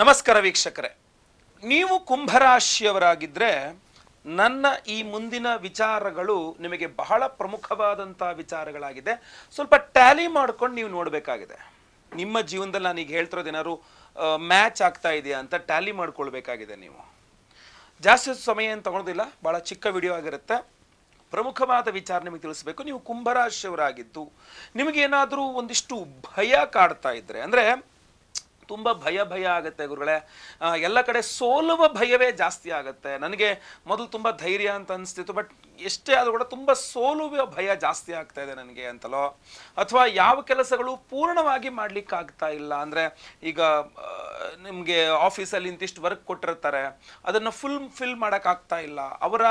ನಮಸ್ಕಾರ ವೀಕ್ಷಕರೇ. ನೀವು ಕುಂಭರಾಶಿಯವರಾಗಿದ್ದರೆ ನನ್ನ ಈ ಮುಂದಿನ ವಿಚಾರಗಳು ನಿಮಗೆ ಬಹಳ ಪ್ರಮುಖವಾದಂಥ ವಿಚಾರಗಳಾಗಿದೆ. ಸ್ವಲ್ಪ ಟ್ಯಾಲಿ ಮಾಡ್ಕೊಂಡು ನೀವು ನೋಡಬೇಕಾಗಿದೆ. ನಿಮ್ಮ ಜೀವನದಲ್ಲಿ ನಾನು ಈಗ ಹೇಳ್ತಿರೋದು ಏನಾದ್ರು ಮ್ಯಾಚ್ ಆಗ್ತಾ ಇದೆಯಾ ಅಂತ ಟ್ಯಾಲಿ ಮಾಡ್ಕೊಳ್ಬೇಕಾಗಿದೆ ನೀವು. ಜಾಸ್ತಿ ಸಮಯ ಏನು ತಗೊಳೋದಿಲ್ಲ ಭಾಳ ಚಿಕ್ಕ ವಿಡಿಯೋ ಆಗಿರುತ್ತೆ. ಪ್ರಮುಖವಾದ ವಿಚಾರ ನಿಮಗೆ ತಿಳಿಸ್ಬೇಕು. ನೀವು ಕುಂಭರಾಶಿಯವರಾಗಿದ್ದು ನಿಮಗೇನಾದರೂ ಒಂದಿಷ್ಟು ಭಯ ಕಾಡ್ತಾ ಇದ್ದರೆ ಅಂದರೆ ತುಂಬ ಭಯ ಭಯ ಆಗುತ್ತೆ ಗುರುಗಳೇ. ಎಲ್ಲ ಕಡೆ ಸೋಲುವ ಭಯವೇ ಜಾಸ್ತಿ ಆಗುತ್ತೆ. ನನಗೆ ಮೊದಲು ತುಂಬ ಧೈರ್ಯ ಅಂತ ಅನಿಸ್ತಿತ್ತು, ಬಟ್ ಎಷ್ಟೇ ಆದರೂ ಕೂಡ ತುಂಬ ಸೋಲುವ ಭಯ ಜಾಸ್ತಿ ಆಗ್ತಾ ಇದೆ ನನಗೆ ಅಂತಲೋ. ಅಥವಾ ಯಾವ ಕೆಲಸಗಳು ಪೂರ್ಣವಾಗಿ ಮಾಡಲಿಕ್ಕಾಗ್ತಾ ಇಲ್ಲ ಅಂದರೆ ಈಗ ನಿಮಗೆ ಆಫೀಸಲ್ಲಿ ಇಂತಿಷ್ಟು ವರ್ಕ್ ಕೊಟ್ಟಿರ್ತಾರೆ, ಅದನ್ನು ಫುಲ್ ಫಿಲ್ ಮಾಡೋಕ್ಕಾಗ್ತಾ ಇಲ್ಲ. ಅವರ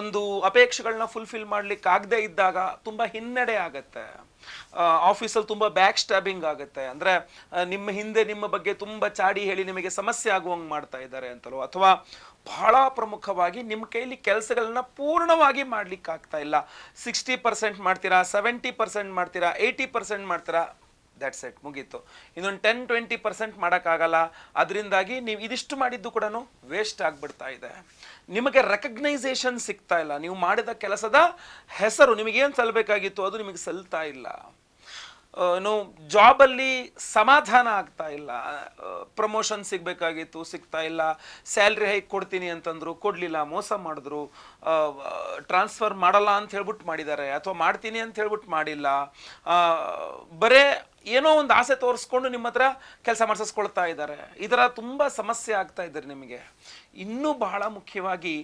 ಒಂದು ಅಪೇಕ್ಷೆಗಳನ್ನ ಫುಲ್ಫಿಲ್ ಮಾಡ್ಲಿಕ್ಕೆ ಆಗದೆ ಇದ್ದಾಗ ತುಂಬ ಹಿನ್ನಡೆ ಆಗುತ್ತೆ. ಆಫೀಸಲ್ಲಿ ತುಂಬ ಬ್ಯಾಕ್ ಸ್ಟ್ಯಾಬಿಂಗ್ ಆಗುತ್ತೆ. ಅಂದರೆ ನಿಮ್ಮ ಹಿಂದೆ ನಿಮ್ಮ ಬಗ್ಗೆ ತುಂಬ ಚಾಡಿ ಹೇಳಿ ನಿಮಗೆ ಸಮಸ್ಯೆ ಆಗುವಂಗೆ ಮಾಡ್ತಾ ಇದ್ದಾರೆ ಅಂತಲೋ, ಅಥವಾ ಬಹಳ ಪ್ರಮುಖವಾಗಿ ನಿಮ್ಮ ಕೈಲಿ ಕೆಲಸಗಳನ್ನ ಪೂರ್ಣವಾಗಿ ಮಾಡ್ಲಿಕ್ಕೆ ಆಗ್ತಾ ಇಲ್ಲ. ಸಿಕ್ಸ್ಟಿ ಪರ್ಸೆಂಟ್ ಮಾಡ್ತೀರಾ ಸೆವೆಂಟಿ ಪರ್ಸೆಂಟ್ ಮಾಡ್ತೀರಾ ಏಯ್ಟಿ ಪರ್ಸೆಂಟ್ ಮಾಡ್ತೀರಾ ದಟ್ಸ್ ಎಟ್ ಮುಗೀತು. ಇನ್ನೊಂದು ಟೆನ್ ಟ್ವೆಂಟಿ ಪರ್ಸೆಂಟ್ ಮಾಡೋಕ್ಕಾಗಲ್ಲ. ಅದರಿಂದಾಗಿ ನೀವು ಇದಿಷ್ಟು ಮಾಡಿದ್ದು ಕೂಡ ವೇಸ್ಟ್ ಆಗಿಬಿಡ್ತಾ ಇದೆ. ನಿಮಗೆ ರೆಕಗ್ನೈಸೇಷನ್ ಸಿಗ್ತಾ ಇಲ್ಲ. ನೀವು ಮಾಡಿದ ಕೆಲಸದ ಹೆಸರು, ನಿಮಗೇನು ಸಲ್ಲಬೇಕಾಗಿತ್ತು ಅದು ನಿಮಗೆ ಸಲ್ತಾ ಇಲ್ಲ. ನೋ ಜಾಬಲ್ಲಿ ಸಮಾಧಾನ ಆಗ್ತಾ ಇಲ್ಲ. ಪ್ರಮೋಷನ್ ಸಿಗಬೇಕಾಗಿತ್ತು, ಸಿಗ್ತಾ ಇಲ್ಲ. ಸ್ಯಾಲ್ರಿ ಹೈಕ್ ಕೊಡ್ತೀನಿ ಅಂತಂದರು, ಕೊಡಲಿಲ್ಲ, ಮೋಸ ಮಾಡಿದ್ರು. ಟ್ರಾನ್ಸ್ಫರ್ ಮಾಡಲ್ಲ ಅಂತ ಹೇಳ್ಬಿಟ್ಟು ಮಾಡಿದ್ದಾರೆ, ಅಥವಾ ಮಾಡ್ತೀನಿ ಅಂತ ಹೇಳ್ಬಿಟ್ಟು ಮಾಡಿಲ್ಲ. ಬರೇ ಏನೋ ಒಂದು ಆಸೆ ತೋರಿಸ್ಕೊಂಡು ನಿಮ್ಮ ಹತ್ರ ಕೆಲಸ ಮಾಡಿಸ್ಕೊಳ್ತಾ ಇದ್ದಾರೆ. ಇದರ ತುಂಬ ಸಮಸ್ಯೆ ಆಗ್ತಾ ಇದ್ದಾರೆ ನಿಮಗೆ. ಇನ್ನೂ ಬಹಳ ಮುಖ್ಯವಾಗಿ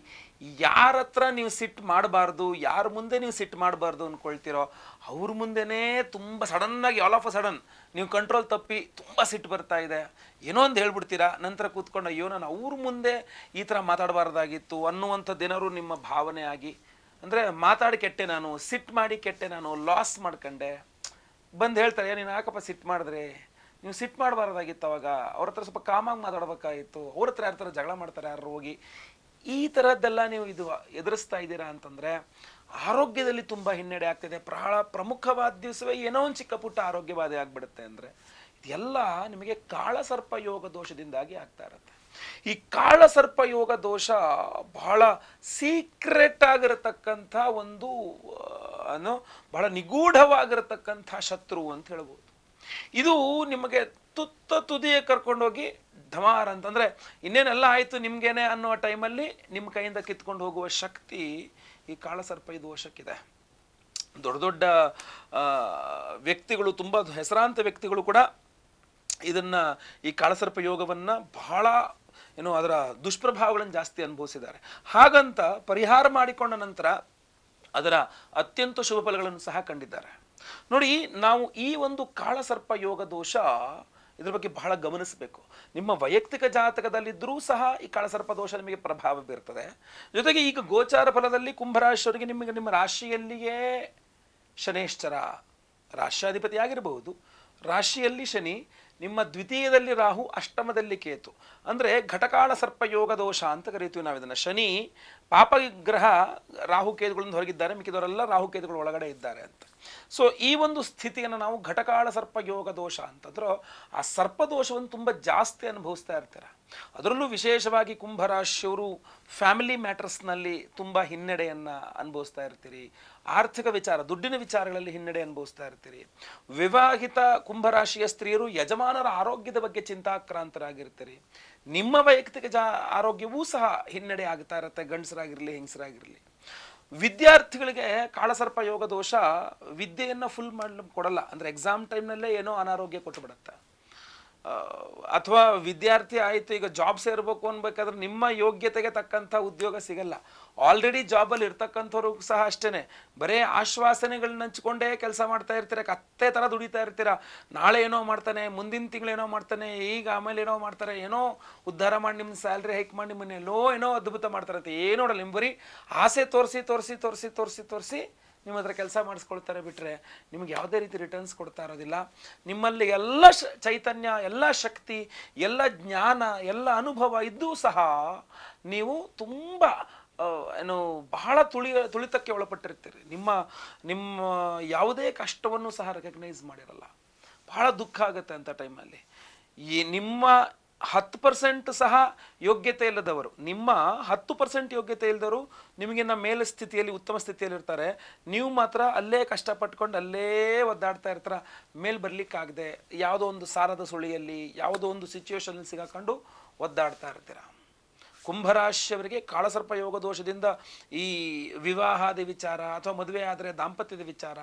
ಯಾರ ಹತ್ರ ನೀವು ಸಿಟ್ಟು ಮಾಡಬಾರ್ದು, ಯಾರ ಮುಂದೆ ನೀವು ಸಿಟ್ಟು ಮಾಡಬಾರ್ದು ಅಂದ್ಕೊಳ್ತೀರೋ ಅವ್ರ ಮುಂದೆನೇ ತುಂಬ ಸಡನ್ನಾಗಿ ಆಲ್ ಆಫ್ ಅ ಸಡನ್ ನೀವು ಕಂಟ್ರೋಲ್ ತಪ್ಪಿ ತುಂಬ ಸಿಟ್ಟು ಬರ್ತಾ ಇದೆ. ಏನೋ ಒಂದು ಹೇಳ್ಬಿಡ್ತೀರಾ? ನಂತರ ಕೂತ್ಕೊಂಡು, ಅಯ್ಯೋ, ನಾನು ಅವ್ರ ಮುಂದೆ ಈ ಥರ ಮಾತಾಡಬಾರ್ದಾಗಿತ್ತು ಅನ್ನುವಂಥದ್ದೇನಾದ್ರು ನಿಮ್ಮ ಭಾವನೆ ಆಗಿ, ಅಂದರೆ ಮಾತಾಡಿ ಕೆಟ್ಟೆ ನಾನು ಸಿಟ್ಟು ಮಾಡಿ ಕೆಟ್ಟೆ ನಾನು ಲಾಸ್ ಮಾಡ್ಕೊಂಡೆ. ಬಂದು ಹೇಳ್ತಾರೆ ನೀನು ಯಾಕಪ್ಪ ಸಿಟ್ಟು ಮಾಡಿದ್ರೆ, ನೀವು ಸಿಟ್ಟು ಮಾಡಬಾರ್ದಾಗಿತ್ತು ಅವಾಗ. ಅವ್ರ ಹತ್ರ ಸ್ವಲ್ಪ ಕಾಮಾಗಿ ಮಾತಾಡ್ಬೇಕಾಗಿತ್ತು ಅವ್ರ ಹತ್ರ ಯಾರ ಥರ ಜಗಳ ಮಾಡ್ತಾರೆ, ಯಾರು ಹೋಗಿ. ಈ ಥರದ್ದೆಲ್ಲ ನೀವು ಇದು ಎದುರಿಸ್ತಾ ಇದ್ದೀರಾ ಅಂತಂದರೆ, ಆರೋಗ್ಯದಲ್ಲಿ ತುಂಬ ಹಿನ್ನಡೆ ಆಗ್ತಿದೆ. ಬಹಳ ಪ್ರಮುಖವಾದ ದಿವಸವೇ ಏನೋ ಒಂದು ಚಿಕ್ಕ ಪುಟ್ಟ ಆರೋಗ್ಯವಾದಿ ಆಗಿಬಿಡುತ್ತೆ ಅಂದರೆ, ಇದೆಲ್ಲ ನಿಮಗೆ ಕಾಳಸರ್ಪ ಯೋಗ ದೋಷದಿಂದಾಗಿ ಆಗ್ತಾ ಇರುತ್ತೆ. ಈ ಕಾಳಸರ್ಪ ಯೋಗ ದೋಷ ಬಹಳ ಸೀಕ್ರೆಟ್ ಆಗಿರತಕ್ಕಂಥ ಒಂದು ಅನೋ ಬಹಳ ನಿಗೂಢವಾಗಿರತಕ್ಕಂಥ ಶತ್ರು ಅಂತ ಹೇಳ್ಬೋದು. ಇದು ನಿಮಗೆ ತುತ್ತ ತುದಿಯ ಕರ್ಕೊಂಡೋಗಿ ಧಮಾರ್ ಅಂತಂದ್ರೆ ಇನ್ನೇನೆಲ್ಲ ಆಯಿತು ನಿಮಗೇನೆ ಅನ್ನೋ ಟೈಮಲ್ಲಿ ನಿಮ್ಮ ಕೈಯಿಂದ ಕಿತ್ಕೊಂಡು ಹೋಗುವ ಶಕ್ತಿ ಈ ಕಾಳಸರ್ಪ ದೋಷಕ್ಕಿದೆ. ದೊಡ್ಡ ದೊಡ್ಡ ವ್ಯಕ್ತಿಗಳು ತುಂಬ ಹೆಸರಾಂತ ವ್ಯಕ್ತಿಗಳು ಕೂಡ ಇದನ್ನ ಈ ಕಾಳಸರ್ಪ ಯೋಗವನ್ನ ಬಹಳ ಏನು ಅದರ ದುಷ್ಪ್ರಭಾವಗಳನ್ನು ಜಾಸ್ತಿ ಅನುಭವಿಸಿದ್ದಾರೆ. ಹಾಗಂತ ಪರಿಹಾರ ಮಾಡಿಕೊಂಡ ನಂತರ ಅದರ ಅತ್ಯಂತ ಶುಭ ಫಲಗಳನ್ನು ಸಹ ಕಂಡಿದ್ದಾರೆ. ನೋಡಿ, ನಾವು ಈ ಒಂದು ಕಾಳಸರ್ಪ ಯೋಗ ದೋಷ ಇದ್ರ ಬಗ್ಗೆ ಬಹಳ ಗಮನಿಸಬೇಕು. ನಿಮ್ಮ ವೈಯಕ್ತಿಕ ಜಾತಕದಲ್ಲಿದ್ದರೂ ಸಹ ಈ ಕಾಳಸರ್ಪ ದೋಷ ನಿಮಗೆ ಪ್ರಭಾವ ಬೀರ್ತದೆ. ಜೊತೆಗೆ ಈಗ ಗೋಚಾರ ಫಲದಲ್ಲಿ ಕುಂಭರಾಶಿಯವರಿಗೆ ನಿಮಗೆ ನಿಮ್ಮ ರಾಶಿಯಲ್ಲಿಯೇ ಶನೇಶ್ಚರ ರಾಶ್ಯಾಧಿಪತಿ ಆಗಿರಬಹುದು. ರಾಶಿಯಲ್ಲಿ ಶನಿ ನಿಮ್ಮ ದ್ವಿತೀಯದಲ್ಲಿ ರಾಹು ಅಷ್ಟಮದಲ್ಲಿ ಕೇತು. ಅಂದರೆ ಘಟಕಾಳ ಸರ್ಪ ಯೋಗ ದೋಷ ಅಂತ ಕರಿತೀವಿ ನಾವು ಇದನ್ನು ಶನಿ ಪಾಪಗ್ರಹ ರಾಹು ಕೇತುಗಳಿಂದ ಹೊರಗಿದ್ದಾರೆ, ಮಿಕ್ಕಿದವರೆಲ್ಲ ರಾಹು ಕೇತುಗಳು ಒಳಗಡೆ ಇದ್ದಾರೆ ಅಂತ. ಸೊ ಈ ಒಂದು ಸ್ಥಿತಿಯನ್ನು ನಾವು ಘಟಕಾಳ ಸರ್ಪ ಯೋಗ ದೋಷ ಅಂತಂದ್ರೂ ಆ ಸರ್ಪ ದೋಷವನ್ನು ತುಂಬ ಜಾಸ್ತಿ ಅನುಭವಿಸ್ತಾ ಇರ್ತಾರೆ? ಅದರಲ್ಲೂ ವಿಶೇಷವಾಗಿ ಕುಂಭರಾಶಿಯವರು ಫ್ಯಾಮಿಲಿ ಮ್ಯಾಟರ್ಸ್ನಲ್ಲಿ ತುಂಬ ಹಿನ್ನಡೆಯನ್ನು ಅನುಭವಿಸ್ತಾ ಇರ್ತೀರಿ. ಆರ್ಥಿಕ ವಿಚಾರ, ದುಡ್ಡಿನ ವಿಚಾರಗಳಲ್ಲಿ ಹಿನ್ನಡೆ ಅನುಭವಿಸ್ತಾ ಇರ್ತೀರಿ. ವಿವಾಹಿತ ಕುಂಭರಾಶಿಯ ಸ್ತ್ರೀಯರು ಯಜಮಾನರ ಆರೋಗ್ಯದ ಬಗ್ಗೆ ಚಿಂತಾಕ್ರಾಂತರಾಗಿರ್ತೀರಿ. ನಿಮ್ಮ ವೈಯಕ್ತಿಕ ಜಾ, ಆರೋಗ್ಯವೂ ಸಹ ಹಿನ್ನಡೆ ಆಗ್ತಾ ಇರುತ್ತೆ, ಗಂಡಸರಾಗಿರಲಿ, ಹೆಂಗಸರಾಗಿರಲಿ. ವಿದ್ಯಾರ್ಥಿಗಳಿಗೆ ಕಾಳಸರ್ಪ ಯೋಗ ದೋಷ ವಿದ್ಯೆಯನ್ನು ಫುಲ್ ಮಾಡಲು ಕೊಡಲ್ಲ. ಅಂದರೆ ಎಕ್ಸಾಮ್ ಟೈಮ್ನಲ್ಲೇ ಏನೋ ಅನಾರೋಗ್ಯ ಕೊಟ್ಟು ಬಿಡುತ್ತೆ ಅಥವಾ ವಿದ್ಯಾರ್ಥಿ ಆಯಿತು, ಈಗ ಜಾಬ್ ಸೇರ್ಬೇಕು ಅನ್ಬೇಕಾದ್ರೆ ನಿಮ್ಮ ಯೋಗ್ಯತೆಗೆ ತಕ್ಕಂಥ ಉದ್ಯೋಗ ಸಿಗಲ್ಲ. ಆಲ್ರೆಡಿ ಜಾಬಲ್ಲಿ ಇರ್ತಕ್ಕಂಥವ್ರು ಸಹ ಅಷ್ಟೇ ಬರೇ ಆಶ್ವಾಸನೆಗಳನ್ನ ಹಂಚ್ಕೊಂಡೇ ಕೆಲಸ ಮಾಡ್ತಾ ಇರ್ತೀರ, ಕತ್ತೆ ಥರ ದುಡಿತಾ ಇರ್ತೀರ. ನಾಳೆ ಏನೋ ಮಾಡ್ತಾನೆ, ಮುಂದಿನ ತಿಂಗಳು ಏನೋ ಮಾಡ್ತಾನೆ, ಈಗ ಆಮೇಲೆ ಏನೋ ಮಾಡ್ತಾರೆ, ಏನೋ ಉದ್ಧಾರ ಮಾಡಿ ನಿಮ್ಮ ಸ್ಯಾಲ್ರಿ ಹೈಕ್ ಮಾಡಿ ನಿಮ್ಮನ್ನೆಲ್ಲೋ ಏನೋ ಅದ್ಭುತ ಮಾಡ್ತಾರಂತೆ ನೋಡಲ್ಲ ನಿಮ್ಮ ಬರೀ ಆಸೆ ತೋರಿಸಿ ತೋರಿಸಿ ತೋರಿಸಿ ತೋರಿಸಿ ತೋರಿಸಿ ನಿಮ್ಮ ಹತ್ರ ಕೆಲಸ ಮಾಡಿಸ್ಕೊಳ್ತಾರೆ ಬಿಟ್ಟರೆ ನಿಮ್ಗೆ ಯಾವುದೇ ರೀತಿ ರಿಟರ್ನ್ಸ್ ಕೊಡ್ತಾ ಇರೋದಿಲ್ಲ. ನಿಮ್ಮಲ್ಲಿ ಎಲ್ಲ ಚೈತನ್ಯ, ಎಲ್ಲ ಶಕ್ತಿ, ಎಲ್ಲ ಜ್ಞಾನ, ಎಲ್ಲ ಅನುಭವ ಇದ್ದೂ ಸಹ ನೀವು ತುಂಬ ಏನು ಬಹಳ ತುಳಿ, ತುಳಿತಕ್ಕೆ ಒಳಪಟ್ಟಿರ್ತೀರಿ. ನಿಮ್ಮ ನಿಮ್ಮ ಯಾವುದೇ ಕಷ್ಟವನ್ನು ಸಹ ರೆಕಗ್ನೈಸ್ ಮಾಡಿರಲ್ಲ. ಬಹಳ ದುಃಖ ಆಗುತ್ತೆ ಅಂತ ಟೈಮಲ್ಲಿ ಈ ನಿಮ್ಮ ಹತ್ತು ಪರ್ಸೆಂಟ್ ಸಹ ಯೋಗ್ಯತೆ ಇಲ್ಲದವರು. ನಿಮ್ಮ ಹತ್ತು ಪರ್ಸೆಂಟ್ ಯೋಗ್ಯತೆ ಇಲ್ಲದವರು ನಿಮಗಿನ್ನ ಮೇಲೆ ಸ್ಥಿತಿಯಲ್ಲಿ, ಉತ್ತಮ ಸ್ಥಿತಿಯಲ್ಲಿ ಇರ್ತಾರೆ. ನೀವು ಮಾತ್ರ ಅಲ್ಲೇ ಕಷ್ಟಪಟ್ಕೊಂಡು ಅಲ್ಲೇ ಒದ್ದಾಡ್ತಾ ಇರ್ತಾರ. ಮೇಲೆ ಬರ್ಲಿಕ್ಕಾಗದೆ ಯಾವುದೋ ಒಂದು ಸಾರದ ಸುಳಿಯಲ್ಲಿ, ಯಾವುದೋ ಒಂದು ಸಿಚುವೇಶನ್ ಸಿಗಾಕೊಂಡು ಒದ್ದಾಡ್ತಾ ಇರ್ತೀರ. ಕುಂಭರಾಶಿಯವರಿಗೆ ಕಾಳಸರ್ಪ ಯೋಗ ದೋಷದಿಂದ ಈ ವಿವಾಹಾದಿ ವಿಚಾರ ಅಥವಾ ಮದುವೆ ಆದರೆ ದಾಂಪತ್ಯದ ವಿಚಾರ,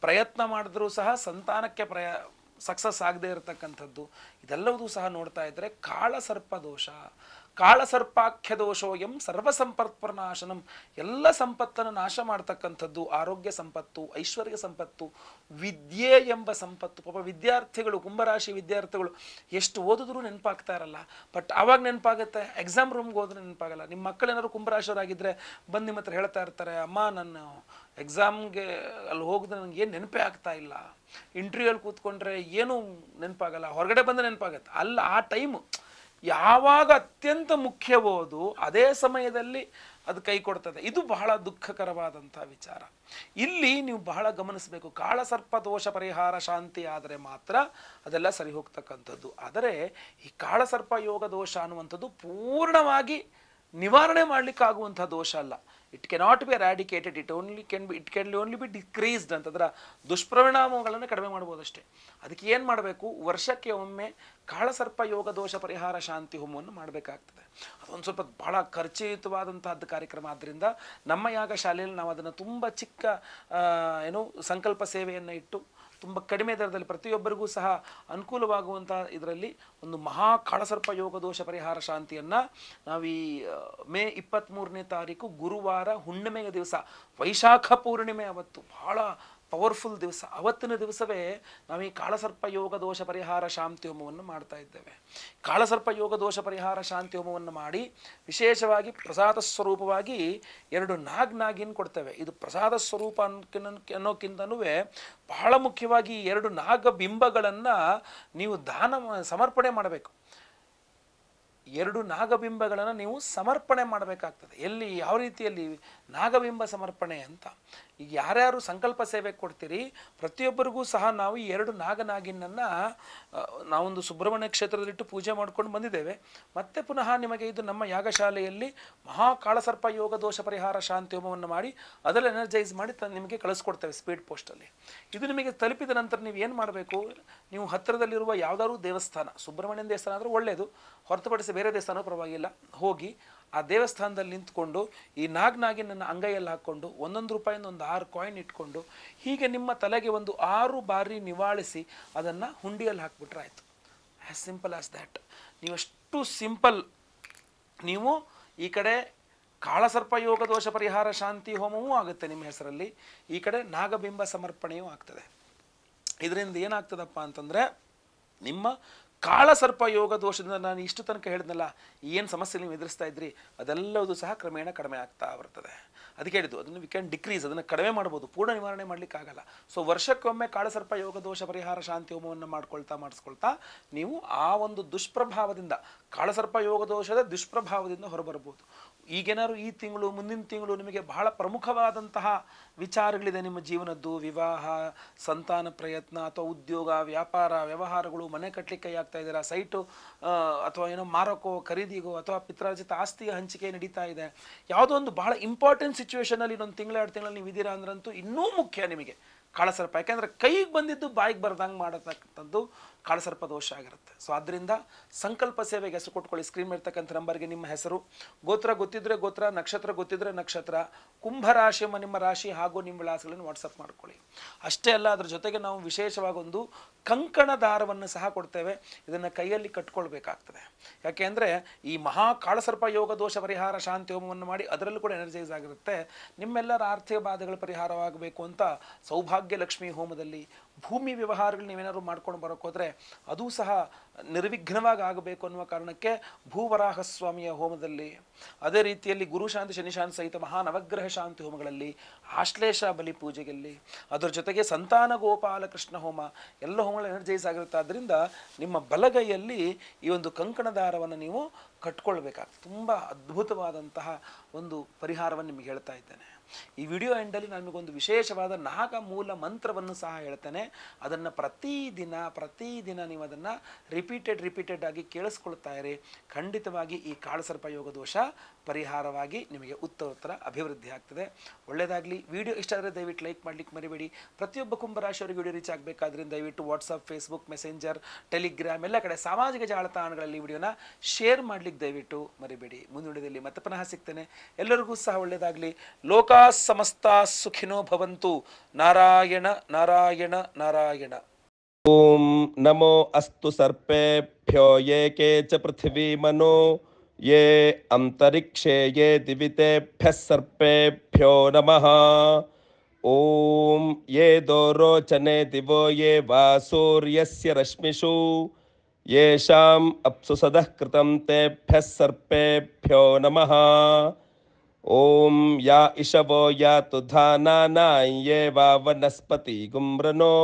ಪ್ರಯತ್ನ ಮಾಡಿದ್ರೂ ಸಹ ಸಂತಾನಕ್ಕೆ ಪ್ರಯ ಸಕ್ಸಸ್ ಆಗದೆ ಇರತಕ್ಕಂಥದ್ದು ಇದೆಲ್ಲವೂ ಸಹ ನೋಡ್ತಾ ಇದ್ದರೆ ಕಾಳಸರ್ಪ ದೋಷ. ಕಾಳಸರ್ಪಾಖ್ಯ ದೋಷೋ ದೋಷೋಯಂ ಸರ್ವಸಂಪತ್ಪ್ರನಾಶನಂ. ಎಲ್ಲ ಸಂಪತ್ತನ್ನು ನಾಶ ಮಾಡ್ತಕ್ಕಂಥದ್ದು ಆರೋಗ್ಯ ಸಂಪತ್ತು, ಐಶ್ವರ್ಯ ಸಂಪತ್ತು, ವಿದ್ಯೆ ಎಂಬ ಸಂಪತ್ತು. ಪಾಪ ವಿದ್ಯಾರ್ಥಿಗಳು, ಕುಂಭರಾಶಿ ವಿದ್ಯಾರ್ಥಿಗಳು ಎಷ್ಟು ಓದಿದ್ರು ನೆನಪಾಗ್ತಾ ಇರಲ್ಲ. ಬಟ್ ಆವಾಗ ನೆನಪಾಗುತ್ತೆ ಎಕ್ಸಾಮ್ ರೂಮ್ಗೆ ಹೋದ್ರೆ ನೆನಪಾಗಲ್ಲ. ನಿಮ್ಮ ಮಕ್ಕಳೇನಾದ್ರು ಕುಂಭರಾಶಿಯವರಾಗಿದ್ದರೆ ಬಂದು ನಿಮ್ಮ ಹತ್ರ ಹೇಳ್ತಾ ಇರ್ತಾರೆ, ಅಮ್ಮ ನನ್ನ ಎಕ್ಸಾಮ್ಗೆ ಅಲ್ಲಿ ಹೋಗಿದ್ರೆ ನನಗೆ ಏನು ನೆನಪೇ ಆಗ್ತಾ ಇಲ್ಲ. ಇಂಟರ್ವ್ಯೂಲ್ಲಿ ಕೂತ್ಕೊಂಡ್ರೆ ಏನೂ ನೆನಪಾಗಲ್ಲ. ಹೊರಗಡೆ ಬಂದು ನೆನಪಾಗತ್ತೆ. ಅಲ್ಲ, ಆ ಟೈಮು ಯಾವಾಗ ಅತ್ಯಂತ ಮುಖ್ಯವೋ ಅದು ಅದೇ ಸಮಯದಲ್ಲಿ ಅದು ಕೈ ಕೊಡ್ತದೆ. ಇದು ಬಹಳ ದುಃಖಕರವಾದಂಥ ವಿಚಾರ. ಇಲ್ಲಿ ನೀವು ಬಹಳ ಗಮನಿಸಬೇಕು. ಕಾಳಸರ್ಪ ದೋಷ ಪರಿಹಾರ ಶಾಂತಿ ಆದರೆ ಮಾತ್ರ ಅದೆಲ್ಲ ಸರಿ ಹೋಗ್ತಕ್ಕಂಥದ್ದು ಆದರೆ ಈ ಕಾಳಸರ್ಪ ಯೋಗ ದೋಷ ಅನ್ನುವಂಥದ್ದು ಪೂರ್ಣವಾಗಿ ನಿವಾರಣೆ ಮಾಡಲಿಕ್ಕಾಗುವಂಥ ದೋಷ ಅಲ್ಲ. It cannot be eradicated it only can be it can only be decreased ಅಂತಂದ್ರೆ ದುಷ್ಪರಿಣಾಮಗಳನ್ನು ಕಡಿಮೆ ಮಾಡ್ಬೋದು ಅಷ್ಟೇ ಅದಕ್ಕೆ ಏನು ಮಾಡಬೇಕು? ವರ್ಷಕ್ಕೆ ಒಮ್ಮೆ ಕಾಳಸರ್ಪ ಯೋಗ ದೋಷ ಪರಿಹಾರ ಶಾಂತಿ ಹೋಮವನ್ನು ಮಾಡಬೇಕಾಗ್ತದೆ. ಅದೊಂದು ಸ್ವಲ್ಪ ಭಾಳ ಖರ್ಚಯುತವಾದಂತಹದ್ದು ಕಾರ್ಯಕ್ರಮ ಆದ್ದರಿಂದ ನಮ್ಮ ಯಾಗ ಶಾಲೆಯಲ್ಲಿ ನಾವು ಅದನ್ನು ತುಂಬ ಚಿಕ್ಕ ಏನು ಸಂಕಲ್ಪ ಸೇವೆಯನ್ನು ಇಟ್ಟು ತುಂಬ ಕಡಿಮೆ ದರದಲ್ಲಿ ಪ್ರತಿಯೊಬ್ಬರಿಗೂ ಸಹ ಅನುಕೂಲವಾಗುವಂಥ ಇದರಲ್ಲಿ ಒಂದು ಮಹಾ ಕಾಳಸರ್ಪ ಯೋಗ ದೋಷ ಪರಿಹಾರ ಶಾಂತಿಯನ್ನು ನಾವು ಈ ಮೇ ಇಪ್ಪತ್ತ್ಮೂರನೇ ತಾರೀಕು ಗುರುವಾರ ಹುಣ್ಣಿಮೆಯ ದಿವಸ, ವೈಶಾಖ ಪೂರ್ಣಿಮೆ ಅವತ್ತು ಬಹಳ ಪವರ್ಫುಲ್ ದಿವಸ. ಅವತ್ತಿನ ದಿವಸವೇ ನಾವು ಈ ಕಾಳಸರ್ಪ ಯೋಗ ದೋಷ ಪರಿಹಾರ ಶಾಂತಿ ಹೋಮವನ್ನು ಮಾಡ್ತಾ ಇದ್ದೇವೆ. ಕಾಳಸರ್ಪ ಯೋಗ ದೋಷ ಪರಿಹಾರ ಶಾಂತಿ ಹೋಮವನ್ನು ಮಾಡಿ ವಿಶೇಷವಾಗಿ ಪ್ರಸಾದ ಸ್ವರೂಪವಾಗಿ ಎರಡು ನಾಗ್ ನಾಗಿನ್ ಕೊಡ್ತೇವೆ. ಇದು ಪ್ರಸಾದ ಸ್ವರೂಪ ಅನ್ನೋಕ್ಕಿಂತನೂ ಬಹಳ ಮುಖ್ಯವಾಗಿ ಎರಡು ನಾಗ ಬಿಂಬಗಳನ್ನು ನೀವು ದಾನ ಸಮರ್ಪಣೆ ಮಾಡಬೇಕು. ಎರಡು ನಾಗಬಿಂಬಗಳನ್ನು ನೀವು ಸಮರ್ಪಣೆ ಮಾಡಬೇಕಾಗ್ತದೆ. ಎಲ್ಲಿ, ಯಾವ ರೀತಿಯಲ್ಲಿ ನಾಗಬಿಂಬ ಸಮರ್ಪಣೆ ಅಂತ. ಈಗ ಯಾರ್ಯಾರು ಸಂಕಲ್ಪ ಸೇವೆ ಕೊಡ್ತೀರಿ, ಪ್ರತಿಯೊಬ್ಬರಿಗೂ ಸಹ ನಾವು ಈ ಎರಡು ನಾಗನಾಗಿನನ್ನು ನಾವೊಂದು ಸುಬ್ರಹ್ಮಣ್ಯ ಕ್ಷೇತ್ರದಲ್ಲಿಟ್ಟು ಪೂಜೆ ಮಾಡ್ಕೊಂಡು ಬಂದಿದ್ದೇವೆ. ಮತ್ತೆ ಪುನಃ ನಿಮಗೆ ಇದು ನಮ್ಮ ಯಾಗಶಾಲೆಯಲ್ಲಿ ಮಹಾ ಕಾಳಸರ್ಪ ಯೋಗ ದೋಷ ಪರಿಹಾರ ಶಾಂತಿ ಹೋಮವನ್ನು ಮಾಡಿ ಅದರಲ್ಲಿ ಎನರ್ಜೈಸ್ ಮಾಡಿ ತ, ನಿಮಗೆ ಕಳಿಸ್ಕೊಡ್ತೇವೆ ಸ್ಪೀಡ್ ಪೋಸ್ಟಲ್ಲಿ ಇದು ನಿಮಗೆ ತಲುಪಿದ ನಂತರ ನೀವು ಏನು ಮಾಡಬೇಕು? ನೀವು ಹತ್ತಿರದಲ್ಲಿರುವ ಯಾವುದಾದ್ರು ದೇವಸ್ಥಾನ, ಸುಬ್ರಹ್ಮಣ್ಯನ ದೇವಸ್ಥಾನ ಆದರೆ ಒಳ್ಳೆಯದು ಹೊರತುಪಡಿಸಿ ಬೇರೆ ದೇವಸ್ಥಾನ ಪರವಾಗಿಲ್ಲ. ಹೋಗಿ ಆ ದೇವಸ್ಥಾನದಲ್ಲಿ ನಿಂತ್ಕೊಂಡು ಈ ನಾಗನಾಗಿನನ್ನು ಅಂಗೈಯಲ್ಲಿ ಹಾಕ್ಕೊಂಡು ಒಂದೊಂದು ರೂಪಾಯಿಂದ ಒಂದು ಆರು ಕಾಯಿನ್ ಇಟ್ಕೊಂಡು ಹೀಗೆ ನಿಮ್ಮ ತಲೆಗೆ ಒಂದು ಆರು ಬಾರಿ ನಿವಾಳಿಸಿ ಅದನ್ನು ಹುಂಡಿಯಲ್ಲಿ ಹಾಕ್ಬಿಟ್ರೆ ಆಯಿತು. ಆ್ಯಸ್ ಸಿಂಪಲ್ ಆಸ್ ದ್ಯಾಟ್ ನೀವೆಷ್ಟು ಸಿಂಪಲ್ ನೀವು ಈ ಕಡೆ ಕಾಳಸರ್ಪ ಯೋಗ ದೋಷ ಪರಿಹಾರ ಶಾಂತಿ ಹೋಮವೂ ಆಗುತ್ತೆ ನಿಮ್ಮ ಹೆಸರಲ್ಲಿ. ಈ ಕಡೆ ನಾಗಬಿಂಬ ಸಮರ್ಪಣೆಯೂ ಆಗ್ತದೆ. ಇದರಿಂದ ಏನಾಗ್ತದಪ್ಪ ಅಂತಂದರೆ ನಿಮ್ಮ ಕಾಳಸರ್ಪ ಯೋಗ ದೋಷದಿಂದ ನಾನು ಇಷ್ಟು ತನಕ ಹೇಳಿದ್ನಲ್ಲ, ಏನು ಸಮಸ್ಯೆ ನೀವು ಎದುರಿಸ್ತಾ ಇದ್ರಿ ಅದೆಲ್ಲವೂ ಸಹ ಕ್ರಮೇಣ ಕಡಿಮೆ ಆಗ್ತಾ ಬರ್ತದೆ. ಅದಕ್ಕೆ ಹೇಳಿದ್ದು, ಅದನ್ನು ವಿ ಕ್ಯಾನ್ ಡಿಕ್ರೀಸ್ ಅದನ್ನು ಕಡಿಮೆ ಮಾಡ್ಬೋದು, ಪೂರ್ಣ ನಿವಾರಣೆ ಮಾಡಲಿಕ್ಕಾಗಲ್ಲ ಸೊ ವರ್ಷಕ್ಕೊಮ್ಮೆ ಕಾಳಸರ್ಪ ಯೋಗ ದೋಷ ಪರಿಹಾರ ಶಾಂತಿ ಹೋಮವನ್ನು ಮಾಡ್ಕೊಳ್ತಾ, ಮಾಡಿಸ್ಕೊಳ್ತಾ, ನೀವು ಆ ಒಂದು ದುಷ್ಪ್ರಭಾವದಿಂದ, ಕಾಳಸರ್ಪ ಯೋಗ ದೋಷದ ದುಷ್ಪ್ರಭಾವದಿಂದ ಹೊರಬರ್ಬೋದು ಈಗೇನಾದ್ರು ಈ ತಿಂಗಳು, ಮುಂದಿನ ತಿಂಗಳು ನಿಮಗೆ ಬಹಳ ಪ್ರಮುಖವಾದಂತಹ ವಿಚಾರಗಳಿದೆ ನಿಮ್ಮ ಜೀವನದ್ದು. ವಿವಾಹ, ಸಂತಾನ ಪ್ರಯತ್ನ ಅಥವಾ ಉದ್ಯೋಗ, ವ್ಯಾಪಾರ, ವ್ಯವಹಾರಗಳು, ಮನೆ ಕಟ್ಟಲಿಕ್ಕೆ ಆಗ್ತಾ ಇದ್ದೀರಾ? ಸೈಟು ಅಥವಾ ಏನೋ ಮಾರೋಕೋ, ಖರೀದಿಗೋ ಅಥವಾ ಪಿತ್ರಾರ್ಜಿತ ಆಸ್ತಿಯ ಹಂಚಿಕೆ ನಡೀತಾ ಇದೆ. ಯಾವುದೋ ಒಂದು ಬಹಳ ಇಂಪಾರ್ಟೆಂಟ್ ಸಿಚುವೇಷನಲ್ಲಿ ಇನ್ನೊಂದು ತಿಂಗಳ, ಎರಡು ತಿಂಗಳಲ್ಲಿ ನೀವು ಇದ್ದೀರಾ ಅಂದ್ರಂತೂ ಇನ್ನೂ ಮುಖ್ಯ ನಿಮಗೆ. ಕಾಳಸರ್ಪ ಯಾಕೆಂದ್ರೆ ಕೈಗೆ ಬಂದಿದ್ದು ಬಾಯಿಗೆ ಬರ್ದಂಗೆ ಮಾಡತಕ್ಕಂಥದ್ದು. ಕಾಳಸರ್ಪ ದೋಷ ಆಗಿರುತ್ತೆ. ಸೊ ಆದ್ದರಿಂದ ಸಂಕಲ್ಪ ಸೇವೆಗೆ ಹೆಸರು ಕೊಟ್ಕೊಳ್ಳಿ. ಸ್ಕ್ರೀನ್ ಇರ್ತಕ್ಕಂಥ ನಂಬರ್ಗೆ ನಿಮ್ಮ ಹೆಸರು. ಗೋತ್ರ ಗೊತ್ತಿದ್ರೆ ಗೋತ್ರ, ನಕ್ಷತ್ರ ಗೊತ್ತಿದ್ರೆ ನಕ್ಷತ್ರ. ಕುಂಭರಾಶಿ ಎಂಬ ನಿಮ್ಮ ರಾಶಿ ಹಾಗೂ ನಿಮ್ಮ ವಿಳಾಸಗಳನ್ನು ವಾಟ್ಸಪ್ ಮಾಡ್ಕೊಳ್ಳಿ. ಅಷ್ಟೇ ಅಲ್ಲ, ಅದರ ಜೊತೆಗೆ ನಾವು ವಿಶೇಷವಾಗಿ ಒಂದು ಕಂಕಣ ದಾರವನ್ನು ಸಹ ಕೊಡ್ತೇವೆ. ಇದನ್ನು ಕೈಯಲ್ಲಿ ಕಟ್ಕೊಳ್ಬೇಕಾಗ್ತದೆ. ಯಾಕೆಂದರೆ ಈ ಮಹಾ ಕಾಳಸರ್ಪ ಯೋಗ ದೋಷ ಪರಿಹಾರ ಶಾಂತಿ ಹೋಮವನ್ನು ಮಾಡಿ ಅದರಲ್ಲೂ ಕೂಡ ಎನರ್ಜೈಸ್ ಆಗಿರುತ್ತೆ. ನಿಮ್ಮೆಲ್ಲರ ಆರ್ಥಿಕ ಬಾಧೆಗಳು ಪರಿಹಾರವಾಗಬೇಕು ಅಂತ ಸೌಭಾಗ್ಯ ಲಕ್ಷ್ಮಿ ಹೋಮದಲ್ಲಿ ಭೂಮಿ ವ್ಯವಹಾರಗಳು ನೀವೇನಾದ್ರು ಮಾಡ್ಕೊಂಡು ಬರೋಕೆ ಹೋದರೆ ಅದು ಸಹ ನಿರ್ವಿಘ್ನವಾಗಿ ಆಗಬೇಕು ಅನ್ನುವ ಕಾರಣಕ್ಕೆ ಭೂವರಾಹ ಸ್ವಾಮಿಯ ಹೋಮದಲ್ಲಿ, ಅದೇ ರೀತಿಯಲ್ಲಿ ಗುರುಶಾಂತಿ ಶನಿಶಾಂತಿ ಸಹಿತ ಮಹಾ ನವಗ್ರಹ ಶಾಂತಿ ಹೋಮಗಳಲ್ಲಿ, ಆಶ್ಲೇಷ ಬಲಿ ಪೂಜೆಯಲ್ಲಿ ಅದರ ಜೊತೆಗೆ ಸಂತಾನ ಗೋಪಾಲ ಕೃಷ್ಣ ಹೋಮ, ಎಲ್ಲ ಹೋಮಗಳು ಎನರ್ಜೈಸ್ ಆಗಿರುತ್ತೆ. ಆದ್ದರಿಂದ ನಿಮ್ಮ ಬಲಗೈಯಲ್ಲಿ ಈ ಒಂದು ಕಂಕಣ ದಾರವನ್ನು ನೀವು ಕಟ್ಕೊಳ್ಬೇಕಾಗ್ತದೆ. ತುಂಬ ಅದ್ಭುತವಾದಂತಹ ಒಂದು ಪರಿಹಾರವನ್ನು ನಿಮಗೆ ಹೇಳ್ತಾ ಇದ್ದೇನೆ. ಈ ವಿಡಿಯೋ ಎಂಡಲ್ಲಿ ನಾನು ವಿಶೇಷವಾದ ನಾಗ ಮೂಲ ಮಂತ್ರವನ್ನು ಸಹ ಹೇಳ್ತೇನೆ. ಅದನ್ನು ಪ್ರತಿದಿನ ಪ್ರತಿದಿನ ನೀವು ಅದನ್ನು ರಿಪೀಟ್ ರಿಪೀಟೆಡ್ ರಿಪೀಟೆಡ್ ಆಗಿ ಕೇಳಿಸ್ಕೊಳ್ತಾ ಇರಿ ಖಂಡಿತವಾಗಿ ಈ ಕಾಳಸರ್ಪ ಯೋಗ ದೋಷ ಪರಿಹಾರವಾಗಿ ನಿಮಗೆ ಉತ್ತರೋತ್ತರ ಅಭಿವೃದ್ಧಿ ಆಗ್ತದೆ. ಒಳ್ಳೆಯದಾಗಲಿ ವಿಡಿಯೋ ಇಷ್ಟ ಆದರೆ ದಯವಿಟ್ಟು ಲೈಕ್ ಮಾಡ್ಲಿಕ್ಕೆ ಮರಿಬೇಡಿ. ಪ್ರತಿಯೊಬ್ಬ ಕುಂಭರಾಶಿಯವರಿಗೆ ವಿಡಿಯೋ ರೀಚ್ ಆಗಬೇಕಾದ್ರಿಂದ ದಯವಿಟ್ಟು ವಾಟ್ಸಪ್ ಫೇಸ್ಬುಕ್ ಮೆಸೆಂಜರ್ ಟೆಲಿಗ್ರಾಮ್ ಎಲ್ಲ ಕಡೆ ಸಾಮಾಜಿಕ ಜಾಲತಾಣಗಳಲ್ಲಿ ವಿಡಿಯೋನ ಶೇರ್ ಮಾಡ್ಲಿಕ್ಕೆ ದಯವಿಟ್ಟು ಮರಿಬೇಡಿ. ಮುಂದುವರಿದಲ್ಲಿ ಮತ್ತೆ ಪುನಃ ಸಿಗ್ತೇನೆ. ಎಲ್ಲರಿಗೂ ಸಹ ಒಳ್ಳೆಯದಾಗಲಿ ಲೋಕಾ ಸಮಸ್ತ ಸುಖಿನೋ ಭವಂತು. ನಾರಾಯಣ ನಾರಾಯಣ ನಾರಾಯಣ. ॐ नमो अस्तु सर्पेभ्यो ये के च पृथिवीमनो, ये अन्तरिक्षे ये दिवितेभ्यः सर्पेभ्यो नमः। ॐ ये दोरोचने दिवो ये वा सूर्यस्य रश्मिषु, येषाम् अप्सु सदः कृतं तेभ्यः सर्पेभ्यो नमः। ॐ या इषवो यातु धानानां ये वा वनस्पतिगुम्रनो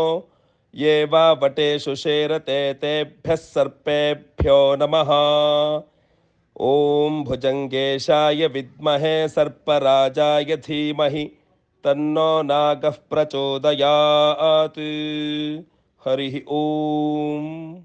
ये वा वटेषु शेरते तेभ्यः सर्पेभ्यो नमः। ॐ भुजङ्गेशाय विद्महे सर्पराजाय धीमहि, तन्नो नागः प्रचोदयात्। हरिः ॐ।